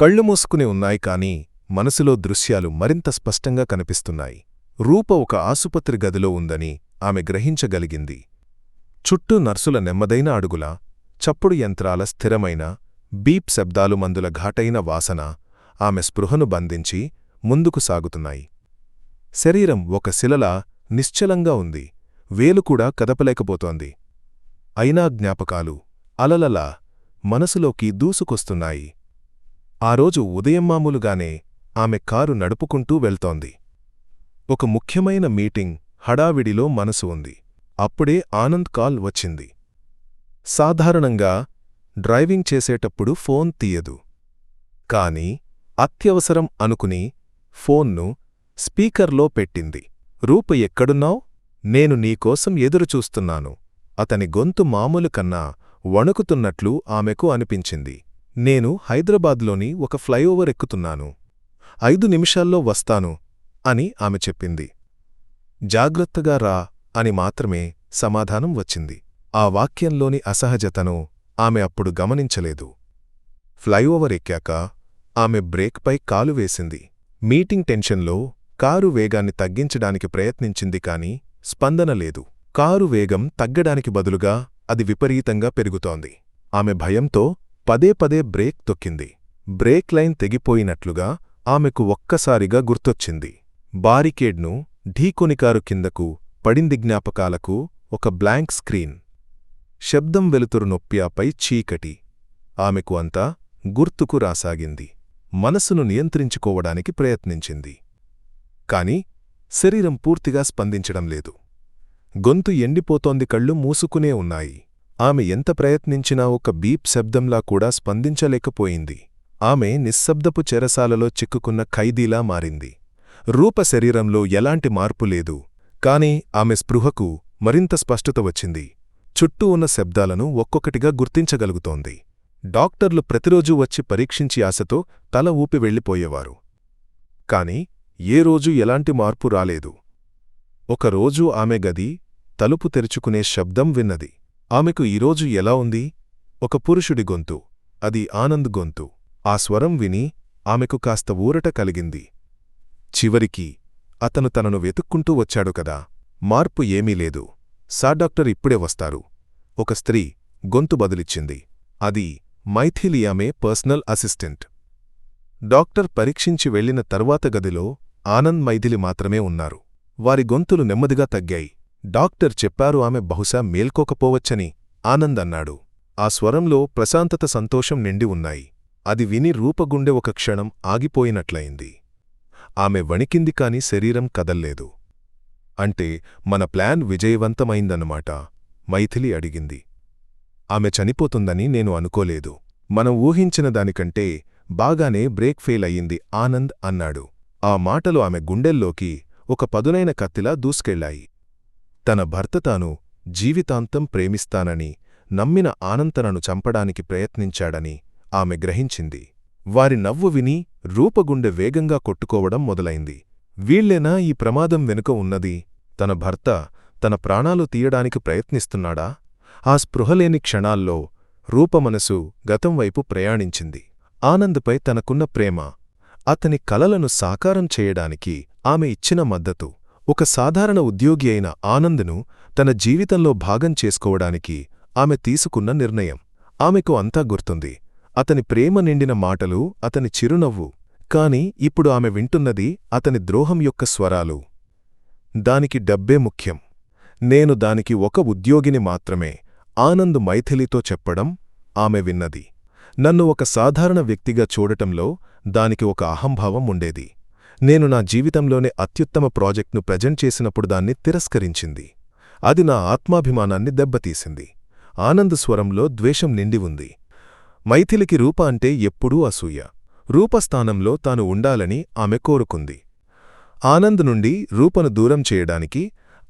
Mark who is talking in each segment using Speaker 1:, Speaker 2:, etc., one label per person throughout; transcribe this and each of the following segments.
Speaker 1: కళ్ళు మూసుకుని ఉన్నాయి కాని మనసులో దృశ్యాలు మరింత స్పష్టంగా కనిపిస్తున్నాయి. రూప ఒక ఆసుపత్రి గదిలో ఉందని ఆమె గ్రహించగలిగింది. చుట్టూ నర్సుల నెమ్మదైన అడుగుల చప్పుడు యంత్రాల స్థిరమైన బీప్ శబ్దాలు మందుల ఘాటైన వాసన ఆమె స్పృహను బంధించి ముందుకు సాగుతున్నాయి. శరీరం ఒక శిలలా నిశ్చలంగా ఉంది. వేలు కూడా కదపలేకపోతోంది. అయినా జ్ఞాపకాలు అలలలా మనసులోకి దూసుకొస్తున్నాయి. ఆ రోజు ఉదయం మామూలుగానే ఆమె కారు నడుపుకుంటూ వెళ్తోంది. ఒక ముఖ్యమైన మీటింగ్ హడావిడిలో మనసు ఉంది. అప్పుడే ఆనంద్ కాల్ వచ్చింది. సాధారణంగా డ్రైవింగ్ చేసేటప్పుడు ఫోన్ తీయదు. కాని అత్యవసరం అనుకుని ఫోన్ను స్పీకర్లో పెట్టింది. రూప ఎక్కడున్నావు? నేను నీకోసం ఎదురుచూస్తున్నాను. అతని గొంతు మామూలు కన్నా వణుకుతున్నట్లు ఆమెకు అనిపించింది. నేను హైదరాబాద్లోని ఒక ఫ్లైఓవర్ ఎక్కుతున్నాను. ఐదు నిమిషాల్లో వస్తాను అని ఆమె చెప్పింది. జాగ్రత్తగా రా అని మాత్రమే సమాధానం వచ్చింది. ఆ వాక్యంలోని అసహజతను ఆమె అప్పుడు గమనించలేదు. ఫ్లైఓవర్ ఎక్కాక ఆమె బ్రేక్పై కాలు వేసింది. మీటింగ్ టెన్షన్లో కారు వేగాన్ని తగ్గించడానికి ప్రయత్నించింది కాని స్పందన లేదు. కారు వేగం తగ్గడానికి బదులుగా అది విపరీతంగా పెరుగుతోంది. ఆమె భయంతో పదే పదే బ్రేక్ తొక్కింది. బ్రేక్ లైన్ తెగిపోయినట్లుగా ఆమెకు ఒక్కసారిగా గుర్తొచ్చింది. బారికేడ్ను ఢీకొనికారు కిందకు పడింది జ్ఞాపకాలకు ఒక బ్లాంక్ స్క్రీన్. శబ్దం వెలుతురు నొప్పియాపై చీకటి. ఆమెకు అంతా గుర్తుకు రాసాగింది. మనసును నియంత్రించుకోవడానికి ప్రయత్నించింది. కాని శరీరం పూర్తిగా స్పందించడం లేదు. గొంతు ఎండిపోతోంది కళ్ళు మూసుకునే ఉన్నాయి. ఆమె ఎంత ప్రయత్నించినా ఒక బీప్ శబ్దంలా కూడా స్పందించలేకపోయింది. ఆమె నిశ్శబ్దపు చెరసాలలో చిక్కుకున్న ఖైదీలా మారింది. రూప శరీరంలో ఎలాంటి మార్పు లేదు. కాని ఆమె స్పృహకు మరింత స్పష్టత వచ్చింది. చుట్టూ ఉన్న శబ్దాలను ఒక్కొక్కటిగా గుర్తించగలుగుతోంది. డాక్టర్లు ప్రతిరోజూ వచ్చి పరీక్షించి ఆశతో తల ఊపి వెళ్ళిపోయేవారు. కాని ఏ రోజు ఎలాంటి మార్పు రాలేదు. ఒకరోజు ఆమె గది తలుపు తెరుచుకునే శబ్దం విన్నది. ఆమెకు ఈరోజు ఎలా ఉంది? ఒక పురుషుడి గొంతు అది ఆనంద్ గొంతు. ఆ స్వరం విని ఆమెకు కాస్త ఊరట కలిగింది. చివరికి అతను తనను వెతుక్కుంటూ వచ్చాడు కదా. మార్పు ఏమీ లేదు. సా డాక్టర్ ఇప్పుడే వస్తారు. ఒక స్త్రీ గొంతు బదులిచ్చింది. అది మైథిలి ఆమె పర్సనల్ అసిస్టెంట్. డాక్టర్ పరీక్షించి వెళ్ళిన తర్వాత గదిలో ఆనంద్ మైథిలి మాత్రమే ఉన్నారు. వారి గొంతులు నెమ్మదిగా తగ్గాయి. డాక్టర్ చెప్పారు ఆమె బహుశా మేల్కోకపోవచ్చని ఆనంద్ అన్నాడు. ఆ స్వరంలో ప్రశాంతత సంతోషం నిండి ఉన్నాయి. అది విని రూపగుండె ఒక క్షణం ఆగిపోయినట్లయింది. ఆమె వణికింది కాని శరీరం కదల్లేదు. అంటే మన ప్లాన్ విజయవంతమైందన్నమాట మైథిలి అడిగింది. ఆమె చనిపోతుందని నేను అనుకోలేదు. మనం ఊహించిన దానికంటే బాగానే బ్రేక్ ఫెయిల్ అయ్యింది ఆనంద్ అన్నాడు. ఆ మాటలు ఆమె గుండెల్లోకి ఒక పదునైన కత్తిలా దూసుకెళ్ళాయి తన భర్త తాను జీవితాంతం ప్రేమిస్తానని నమ్మిన ఆనంతనను చంపడానికి ప్రయత్నించాడని ఆమె గ్రహించింది. వారి నవ్వు విని రూపగుండె వేగంగా కొట్టుకోవడం మొదలైంది. వీళ్ళేనా ఈ ప్రమాదం వెనుక ఉన్నది? తన భర్త తన ప్రాణాలు తీయడానికి ప్రయత్నిస్తున్నాడా? ఆ స్పృహలేని క్షణాల్లో రూపమనసు గతం వైపు ప్రయాణించింది. ఆనంద్పై తనకున్న ప్రేమ అతని కలలను సాకారం చేయడానికి ఆమె ఇచ్చిన మద్దతు. ఒక సాధారణ ఉద్యోగి అయిన ఆనంద్ను తన జీవితంలో భాగం చేసుకోవడానికి ఆమె తీసుకున్న నిర్ణయం. ఆమెకు అంతా గుర్తుంది. అతని ప్రేమ నిండిన మాటలు అతని చిరునవ్వు. కాని ఇప్పుడు ఆమె వింటున్నది అతని ద్రోహం యొక్క స్వరాలు. దానికి డబ్బే ముఖ్యం. నేను దానికి ఒక ఉద్యోగిని మాత్రమే ఆనంద్ మైథిలితో చెప్పడం ఆమె విన్నది. నన్ను ఒక సాధారణ వ్యక్తిగా చూడటంలో దానికి ఒక అహంభావం ఉండేది. నేను నా జీవితంలోనే అత్యుత్తమ ప్రాజెక్ట్ను ప్రజెంట్ చేసినప్పుడు దాన్ని తిరస్కరించింది. అది నా ఆత్మాభిమానాన్ని దెబ్బతీసింది. ఆనంద్ స్వరంలో ద్వేషం నిండి ఉంది. మైథిలికి రూప అంటే ఎప్పుడూ అసూయ. రూపస్థానంలో తాను ఉండాలని ఆమె కోరుకుంది. ఆనంద్ నుండి రూపను దూరం చేయడానికి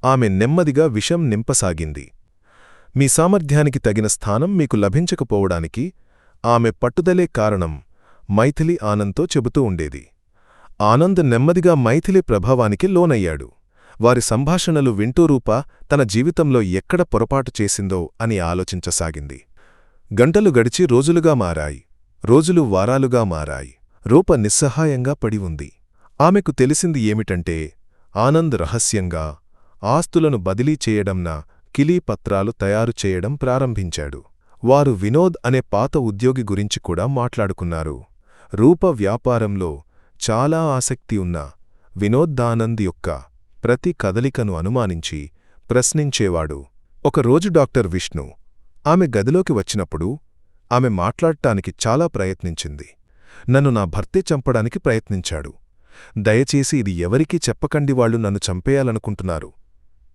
Speaker 1: ఆమె నెమ్మదిగా విషం నింపసాగింది. మీ సామర్థ్యానికి తగిన స్థానం మీకు లభించకపోవడానికి ఆమె పట్టుదలే కారణం మైథిలి ఆనంద్తో చెబుతూ ఉండేది. ఆనంద్ నెమ్మదిగా మైథిలి ప్రభావానికి లోనయ్యాడు. వారి సంభాషణలు వింటూ రూప తన జీవితంలో ఎక్కడ పొరపాటు చేసిందో అని ఆలోచించసాగింది. గంటలు గడిచి రోజులుగా మారాయి. రోజులు వారాలుగా మారాయి. రూప నిస్సహాయంగా పడి ఉంది. ఆమెకు తెలిసింది ఏమిటంటే ఆనంద్ రహస్యంగా ఆస్తులను బదిలీ చేయడంన కిలీ పత్రాలు తయారు చేయడం ప్రారంభించాడు. వారు వినోద్ అనే పాత ఉద్యోగి గురించి కూడా మాట్లాడుకున్నారు. రూప వ్యాపారంలో చాలా ఆసక్తి ఉన్న వినోద్దానంద్ యొక్క ప్రతి కదలికను అనుమానించి ప్రశ్నించేవాడు. ఒకరోజు డాక్టర్ విష్ణు ఆమె గదిలోకి వచ్చినప్పుడు ఆమె మాట్లాడటానికి చాలా ప్రయత్నించింది. నన్ను నా భర్తే చంపడానికి ప్రయత్నించాడు. దయచేసి ఇది ఎవరికీ చెప్పకండి వాళ్ళు నన్ను చంపేయాలనుకుంటున్నారు.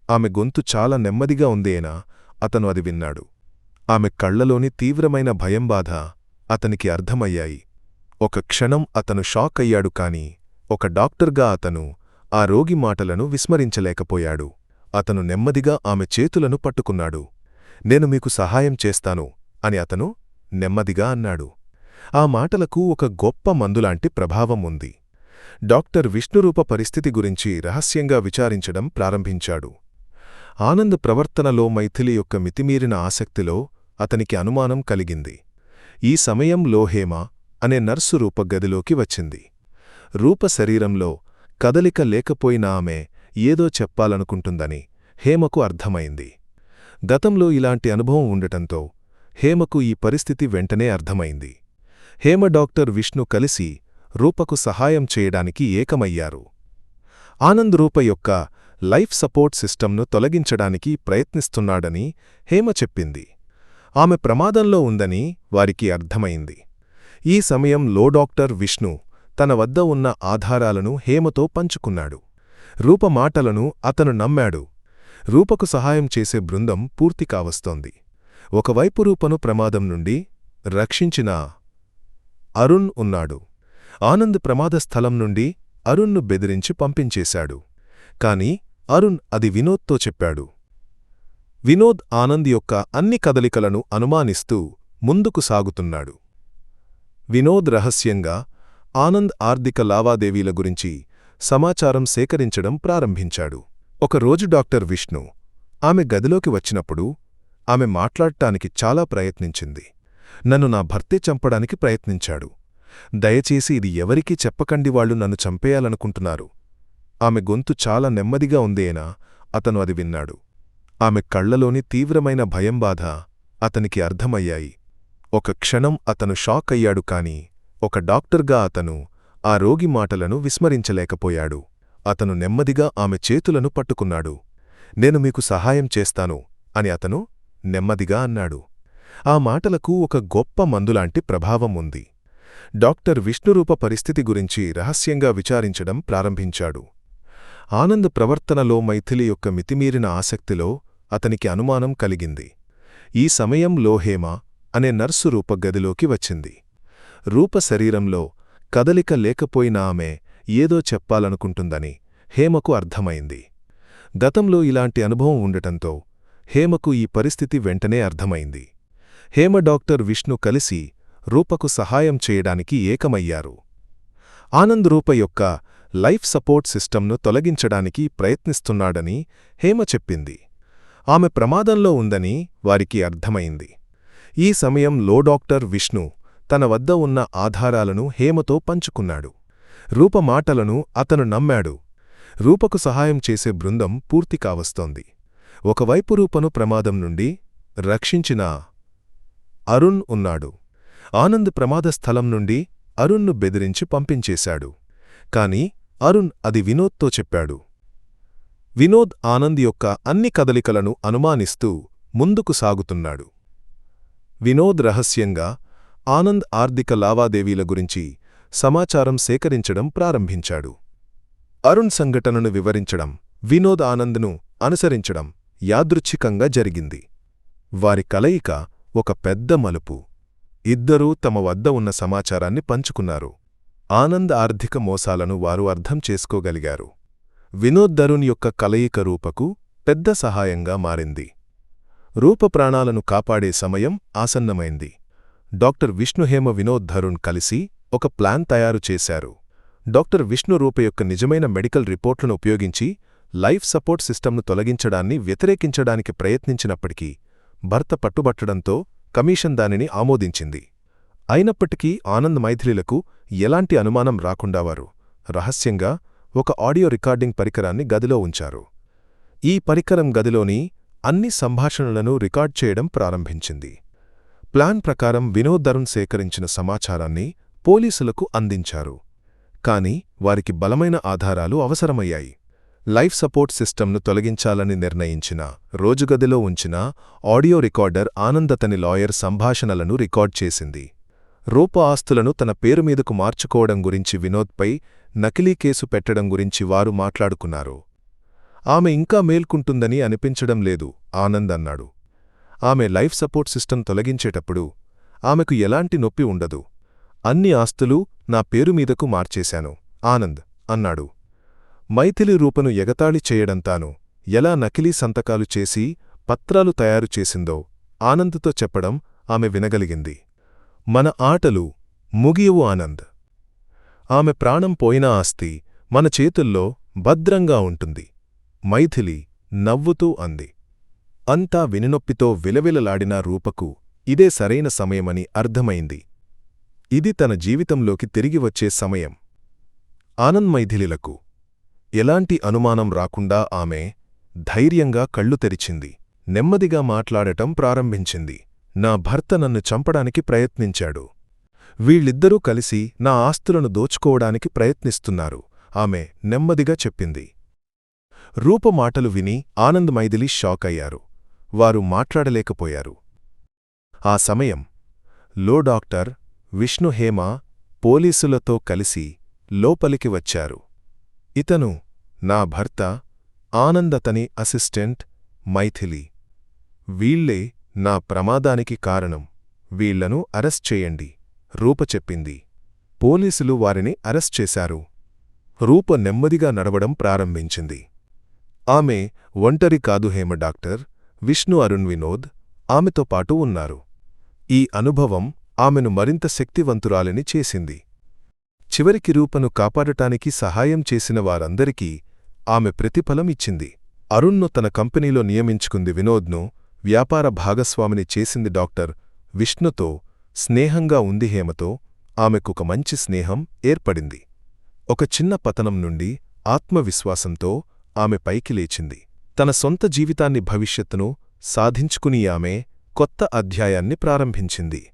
Speaker 1: ఆమె గొంతు చాలా నెమ్మదిగా ఉందేనా అతను అది విన్నాడు. ఆమె కళ్ళలోని తీవ్రమైన భయం బాధ అతనికి అర్థమయ్యాయి. ఒక క్షణం అతను షాక్ అయ్యాడు కాని ఒక డాక్టర్గా అతను ఆ రోగి మాటలను విస్మరించలేకపోయాడు. అతను నెమ్మదిగా ఆమె చేతులను పట్టుకున్నాడు. నేను మీకు సహాయం చేస్తాను అని అతను నెమ్మదిగా అన్నాడు. ఆ మాటలకు ఒక గొప్ప మందులాంటి ప్రభావం ఉంది. డాక్టర్ విష్ణురూప పరిస్థితి గురించి రహస్యంగా విచారించడం ప్రారంభించాడు. ఆనంద్ ప్రవర్తనలో మైథిలి యొక్క మితిమీరిన ఆసక్తిలో అతనికి అనుమానం కలిగింది. ఈ సమయంలో హేమ అనే నర్సు రూప గదిలోకి వచ్చింది. రూప శరీరంలో కదలిక లేకపోయినా ఆమె ఏదో చెప్పాలనుకుంటుందని హేమకు అర్థమైంది. గతంలో ఇలాంటి అనుభవం ఉండటంతో హేమకు ఈ పరిస్థితి వెంటనే అర్థమైంది. హేమ డాక్టర్ విష్ణు కలిసి రూపకు సహాయం చేయడానికి ఏకమయ్యారు. ఆనంద్ రూప యొక్క లైఫ్ సపోర్ట్ సిస్టంను తొలగించడానికి ప్రయత్నిస్తున్నాడని హేమ చెప్పింది. ఆమె ప్రమాదంలో ఉందని వారికి అర్థమైంది. ఈ సమయంలో డాక్టర్ విష్ణు తన వద్ద ఉన్న ఆధారాలను హేమతో పంచుకున్నాడు. రూప మాటలను అతను నమ్మాడు. రూపకు సహాయం చేసే బృందం పూర్తి కావస్తోంది. ఒకవైపు రూపను ప్రమాదం నుండి రక్షించిన అరుణ్ ఉన్నాడు. ఆనంద్ ప్రమాద స్థలం నుండి అరుణ్ను బెదిరించి పంపించేశాడు. కాని అరుణ్ అది వినోద్తో చెప్పాడు. వినోద్ ఆనంద్ యొక్క అన్ని కదలికలను అనుమానిస్తూ ముందుకు సాగుతున్నాడు. వినోద్ రహస్యంగా ఆనంద్ ఆర్థిక లావాదేవీల గురించి సమాచారం సేకరించడం ప్రారంభించాడు. ఒకరోజు డాక్టర్ విష్ణు ఆమె గదిలోకి వచ్చినప్పుడు ఆమె మాట్లాడటానికి చాలా ప్రయత్నించింది. నన్ను నా భర్తే చంపడానికి ప్రయత్నించాడు. దయచేసి ఇది ఎవరికీ చెప్పకండి వాళ్ళు నన్ను చంపేయాలనుకుంటున్నారు. ఆమె గొంతు చాలా నెమ్మదిగా ఉందేనా అతను అది విన్నాడు. ఆమె కళ్ళలోని తీవ్రమైన భయం బాధ అతనికి అర్థమయ్యాయి. ఒక క్షణం అతను షాక్ అయ్యాడు కాని ఒక డాక్టర్గా అతను ఆ రోగి మాటలను విస్మరించలేకపోయాడు. అతను నెమ్మదిగా ఆమె చేతులను పట్టుకున్నాడు. నేను మీకు సహాయం చేస్తాను అని అతను నెమ్మదిగా అన్నాడు. ఆ మాటలకు ఒక గొప్ప మందులాంటి ప్రభావం ఉంది. డాక్టర్ విష్ణురూప పరిస్థితి గురించి రహస్యంగా విచారించడం ప్రారంభించాడు. ఆనంద్ ప్రవర్తనలో మైథిలి యొక్క మితిమీరిన ఆసక్తిలో అతనికి అనుమానం కలిగింది. ఈ సమయంలో హేమ అనే నర్సు రూప గదిలోకి వచ్చింది. రూప శరీరంలో కదలిక లేకపోయినా ఆమె ఏదో చెప్పాలనుకుంటుందని హేమకు అర్థమైంది. గతంలో ఇలాంటి అనుభవం ఉండటంతో హేమకు ఈ పరిస్థితి వెంటనే అర్థమైంది. హేమ డాక్టర్ విష్ణు కలిసి రూపకు సహాయం చేయడానికి ఏకమయ్యారు. ఆనంద్ రూప యొక్క లైఫ్ సపోర్ట్ సిస్టంను తొలగించడానికి ప్రయత్నిస్తున్నాడని హేమ చెప్పింది. ఆమె ప్రమాదంలో ఉందని వారికి అర్థమైంది. ఈ సమయంలో డాక్టర్ విష్ణు తన వద్ద ఉన్న ఆధారాలను హేమతో పంచుకున్నాడు. రూప మాటలను అతను నమ్మాడు. రూపకు సహాయం చేసే బృందం పూర్తి కావస్తోంది. ఒకవైపు రూపను ప్రమాదం నుండి రక్షించిన అరుణ్ ఉన్నాడు. ఆనంద్ ప్రమాద స్థలం నుండి అరుణ్ను బెదిరించి పంపించేశాడు. కాని అరుణ్ అది వినోద్తో చెప్పాడు. వినోద్ ఆనంద్ యొక్క అన్ని కదలికలను అనుమానిస్తూ ముందుకు సాగుతున్నాడు. వినోద్ రహస్యంగా ఆనంద్ ఆర్థిక లావాదేవీల గురించి సమాచారం సేకరించడం ప్రారంభించాడు. అరుణ్ సంఘటనను వివరించడం వినోద్ ఆనంద్ను అనుసరించడం యాదృచ్ఛికంగా జరిగింది. వారి కలయిక ఒక పెద్ద మలుపు. ఇద్దరూ తమ వద్ద ఉన్న సమాచారాన్ని పంచుకున్నారు. ఆనంద్ ఆర్థిక మోసాలను వారు అర్థం చేసుకోగలిగారు. వినోద్ దరుణ్ యొక్క కలయిక రూపకు పెద్ద సహాయంగా మారింది. రూప ప్రాణాలను కాపాడే సమయం ఆసన్నమైంది. డాక్టర్ విష్ణుహేమ వినోద్ ధరుణ్ కలిసి ఒక ప్లాన్ తయారు చేశారు. డాక్టర్ విష్ణు రూప యొక్క నిజమైన మెడికల్ రిపోర్ట్లను ఉపయోగించి లైఫ్ సపోర్ట్ సిస్టమ్ను తొలగించడాన్ని వ్యతిరేకించడానికి ప్రయత్నించినప్పటికీ భర్త పట్టుబట్టడంతో కమిషన్ దానిని ఆమోదించింది. అయినప్పటికీ ఆనంద్ మైథిలిలకు ఎలాంటి అనుమానం రాకుండావారు రహస్యంగా ఒక ఆడియో రికార్డింగ్ పరికరాన్ని గదిలో ఉంచారు. ఈ పరికరం గదిలోని అన్ని సంభాషణలను రికార్డ్ చేయడం ప్రారంభించింది. ప్లాన్ ప్రకారం వినోద్ ధరుణ్ సేకరించిన సమాచారాన్ని పోలీసులకు అందించారు. కాని వారికి బలమైన ఆధారాలు అవసరమయ్యాయి. లైఫ్ సపోర్ట్ సిస్టమ్ను తొలగించాలని నిర్ణయించిన రోజుగదిలో ఉంచిన ఆడియో రికార్డర్ ఆనందతని లాయర్ సంభాషణలను రికార్డ్ చేసింది. రూప ఆస్తులను తన పేరు మీదకు మార్చుకోవడం గురించి వినోద్పై నకిలీ కేసు పెట్టడం గురించి వారు మాట్లాడుకున్నారు. ఆమె ఇంకా మేల్కుంటుందని అనిపించడం లేదు ఆనంద్ అన్నాడు. ఆమె లైఫ్ సపోర్ట్ సిస్టమ్ తొలగించేటప్పుడు ఆమెకు ఎలాంటి నొప్పి ఉండదు. అన్ని ఆస్తులు నా పేరు మీదకు మార్చేశాను ఆనంద్ అన్నాడు. మైథిలి రూపను ఎగతాళి చేయడంతాను ఎలా నకిలీ సంతకాలు చేసి పత్రాలు తయారు చేసిందో ఆనంద్తో చెప్పడం ఆమె వినగలిగింది. మన ఆటలు ముగియవు ఆనంద్. ఆమె ప్రాణం పోయిన ఆస్తి మన చేతుల్లో భద్రంగా ఉంటుంది. మైథిలి నవ్వుతూ అంది. అంతా వినినొప్పితో విలవిలలాడిన రూపకు ఇదే సరైన సమయమని అర్థమైంది. ఇది తన జీవితంలోకి తిరిగి వచ్చే సమయం. ఆనంద్ మైథిలిలకు ఎలాంటి అనుమానం రాకుండా ఆమె ధైర్యంగా కళ్ళు తెరిచింది. నెమ్మదిగా మాట్లాడటం ప్రారంభించింది. నా భర్త నన్ను చంపడానికి ప్రయత్నించాడు. వీళ్ళిద్దరూ కలిసి నా ఆస్తులను దోచుకోవడానికి ప్రయత్నిస్తున్నారు. ఆమె నెమ్మదిగా చెప్పింది. రూప మాటలు విని ఆనంద్ మైథిలి షాక్ అయ్యారు వారు మాట్లాడలేకపోయారు. ఆ సమయం లో డాక్టర్ విష్ణు హేమ పోలీసులతో కలిసి లోపలికి వచ్చారు. ఇతను నా భర్త ఆనందతని అసిస్టెంట్ మైథిలి. వీళ్ళే నా ప్రమాదానికి కారణం. వీళ్ళను అరెస్ట్ చేయండి. రూప చెప్పింది. పోలీసులు వారిని అరెస్ట్ చేశారు. రూప నెమ్మదిగా నడవడం ప్రారంభించింది. ఆమె ఒంటరి కాదు హేమ డాక్టర్ విష్ణు అరుణ్ వినోద్ ఆమెతో పాటు ఉన్నారు. ఈ అనుభవం ఆమెను మరింత శక్తివంతురాలిని చేసింది. చివరికి రూపను కాపాడటానికి సహాయం చేసిన వారందరికీ ఆమె ప్రతిఫలం ఇచ్చింది. అరుణ్ను తన కంపెనీలో నియమించుకుంది వినోద్ను వ్యాపార భాగస్వామిని చేసింది డాక్టర్ విష్ణుతో స్నేహంగా ఉంది హేమతో ఆమెకొక మంచి స్నేహం ఏర్పడింది. ఒక చిన్న పతనం నుండి ఆత్మవిశ్వాసంతో ఆమె పైకి లేచింది. తన సొంత జీవితాన్ని భవిష్యత్తును సాధించుకుని ఆమె కొత్త అధ్యాయాన్ని ప్రారంభించింది.